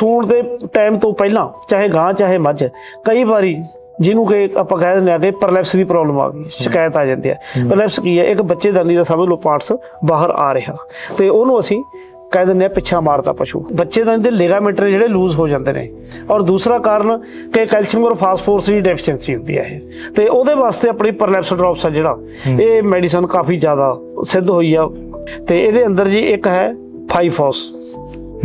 ਸੂਣ ਦੇ ਟਾਈਮ ਤੋਂ ਪਹਿਲਾਂ ਚਾਹੇ ਗਾਂ ਚਾਹੇ ਮੱਝ ਕਈ ਵਾਰੀ ਜਿਹਨੂੰ ਕਿ ਆਪਾਂ ਕਹਿ ਦਿੰਦੇ ਆ ਕਿ ਪਰਲੈਪਸ ਦੀ ਪ੍ਰੋਬਲਮ ਆ ਗਈ ਸ਼ਿਕਾਇਤ ਆ ਜਾਂਦੀ ਹੈ। ਪਰਲੈਪਸ ਕੀ ਹੈ? ਇੱਕ ਬੱਚੇਦਾਨੀ ਦਾ ਸਮਝ ਲਓ ਪਾਰਟਸ ਬਾਹਰ ਆ ਰਿਹਾ। ਤੇ ਉਹਨੂੰ ਅਸੀਂ ਕਹਿ ਦਿੰਦੇ ਆ ਪਿੱਛਾ ਮਾਰਦਾ ਪਸ਼ੂ। ਬੱਚੇਦਾਨੀ ਦੇ ਲਿਗਾਮੈਂਟ ਨੇ ਜਿਹੜੇ ਲੂਜ਼ ਹੋ ਜਾਂਦੇ ਨੇ। ਔਰ ਦੂਸਰਾ ਕਾਰਨ ਕਿ ਕੈਲਸ਼ੀਅਮ ਔਰ ਫਾਸਫੋਰਸ ਦੀ ਡੈਫੀਸ਼ੀਐਂਸੀ ਹੁੰਦੀ ਹੈ ਇਹ। ਤੇ ਉਹਦੇ ਵਾਸਤੇ ਆਪਣੀ ਪਰਲੈਪਸ ਡ੍ਰੌਪਸ ਆ ਜਿਹੜਾ। ਇਹ ਮੈਡੀਸਨ ਕਾਫੀ ਜ਼ਿਆਦਾ ਸਿੱਧ ਹੋਈ ਆ। ਤੇ ਇਹਦੇ ਅੰਦਰ ਜੀ ਇੱਕ ਹੈ ਫਾਈਫੋਸ।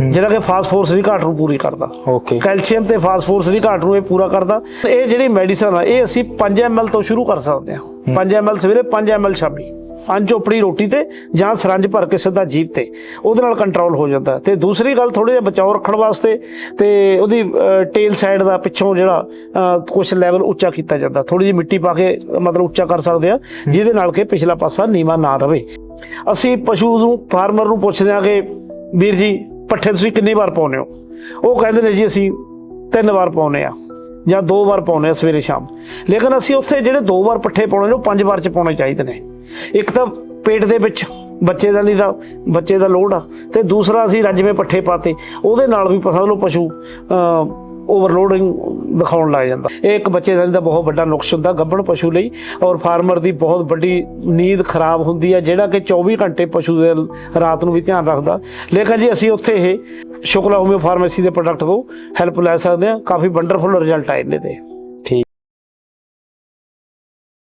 ਜਿਹੜਾ ਕਿ ਫਾਸਫੋਰਸ ਦੀ ਘਾਟ ਨੂੰ ਪੂਰੀ ਕਰਦਾ। ਓਕੇ ਕੈਲਸ਼ੀਅਮ ਤੇ ਫਾਸਫੋਰਸ ਦੀ ਘਾਟ ਨੂੰ ਇਹ ਪੂਰਾ ਕਰਦਾ। ਇਹ ਜਿਹੜੀ ਮੈਡੀਸਨ ਆ ਇਹ ਅਸੀਂ 5 ml ਤੋਂ ਸ਼ੁਰੂ ਕਰ ਸਕਦੇ ਹਾਂ। 5 ml ਸਵੇਰੇ 5 ml ਸ਼ਾਮੀ। ਪੰਜ ਚੋਪੜੀ ਰੋਟੀ ਤੇ ਜਾਂ ਸਰੰਜ ਭਰ ਕੇ ਸਿੱਧਾ ਜੀਭ ਤੇ। ਉਹਦੇ ਨਾਲ ਕੰਟਰੋਲ ਹੋ ਜਾਂਦਾ। ਤੇ ਦੂਸਰੀ ਗੱਲ ਥੋੜੇ ਜਿਹਾ ਬਚਾਓ ਰੱਖਣ ਵਾਸਤੇ ਤੇ ਉਹਦੀ ਟੇਲ ਸਾਈਡ ਦਾ ਪਿੱਛੋਂ ਜਿਹੜਾ ਕੁਝ ਲੈਵਲ ਉੱਚਾ ਕੀਤਾ ਜਾਂਦਾ। ਥੋੜੀ ਜਿਹੀ ਮਿੱਟੀ ਪਾ ਕੇ ਮਤਲਬ ਉੱਚਾ ਕਰ ਸਕਦੇ ਆ ਜਿਹਦੇ ਨਾਲ ਕਿ ਪਿਛਲਾ ਪਾਸਾ ਨੀਵਾ ਨਾ ਰਵੇ। ਅਸੀਂ ਪਸ਼ੂ ਨੂੰ ਫਾਰਮਰ ਨੂੰ ਪੁੱਛਦੇ ਆ ਕਿ ਵੀਰ ਜੀ ਪੱਠੇ ਤੁਸੀਂ ਕਿੰਨੀ ਵਾਰ ਪਾਉਂਦੇ ਹੋ? ਉਹ ਕਹਿੰਦੇ ਨੇ ਜੀ ਅਸੀਂ ਤਿੰਨ ਵਾਰ ਪਾਉਨੇ ਆ ਜਾਂ ਦੋ ਵਾਰ ਪਾਉਨੇ ਆ ਸਵੇਰੇ ਸ਼ਾਮ। ਲੇਕਿਨ ਅਸੀਂ ਉੱਥੇ ਜਿਹੜੇ ਦੋ ਵਾਰ ਪੱਠੇ ਪਾਉਣੇ ਨੇ, ਉਹ ਪੰਜ ਵਾਰ ਚ ਪਾਉਣੇ ਚਾਹੀਦੇ ਨੇ। ਇੱਕ ਤਾਂ ਪੇਟ ਦੇ ਵਿੱਚ ਬੱਚੇ ਦਾ ਨਹੀਂ ਦਾ ਬੱਚੇ ਦਾ ਲੋੜ ਆ ਤੇ ਦੂਸਰਾ ਅਸੀਂ ਰੱਜਵੇਂ ਪੱਠੇ ਪਾਤੇ। ਉਹਦੇ ਨਾਲ ਵੀ ਪਸਾ ਲਓ ਪਸ਼ੂ ਓਵਰਲੋਡਿੰਗ ਦਿਖਾਉਣ ਲੱਗ ਜਾਂਦਾ। ਇਹ ਇੱਕ ਬੱਚੇ ਦਾ ਬਹੁਤ ਵੱਡਾ ਨੁਕਸ ਹੁੰਦਾ ਗੱਭਣ ਪਸ਼ੂ ਲਈ ਔਰ ਫਾਰਮਰ ਦੀ ਬਹੁਤ ਵੱਡੀ ਨੀਂਦ ਖਰਾਬ ਹੁੰਦੀ ਹੈ, ਜਿਹੜਾ ਕਿ 24 ਘੰਟੇ ਪਸ਼ੂ ਦੇ ਰਾਤ ਨੂੰ ਵੀ ਧਿਆਨ ਰੱਖਦਾ। ਲੇਕਿਨ ਜੀ ਅਸੀਂ ਉੱਥੇ ਇਹ ਸ਼ੁਕਲਾ ਹੋਮਿਓ ਫਾਰਮੇਸੀ ਦੇ ਪ੍ਰੋਡਕਟ ਤੋਂ ਹੈਲਪ ਲੈ ਸਕਦੇ ਹਾਂ। ਕਾਫੀ ਵੰਡਰਫੁਲ ਰਿਜ਼ਲਟ ਆਏ ਨੇ ਤੇ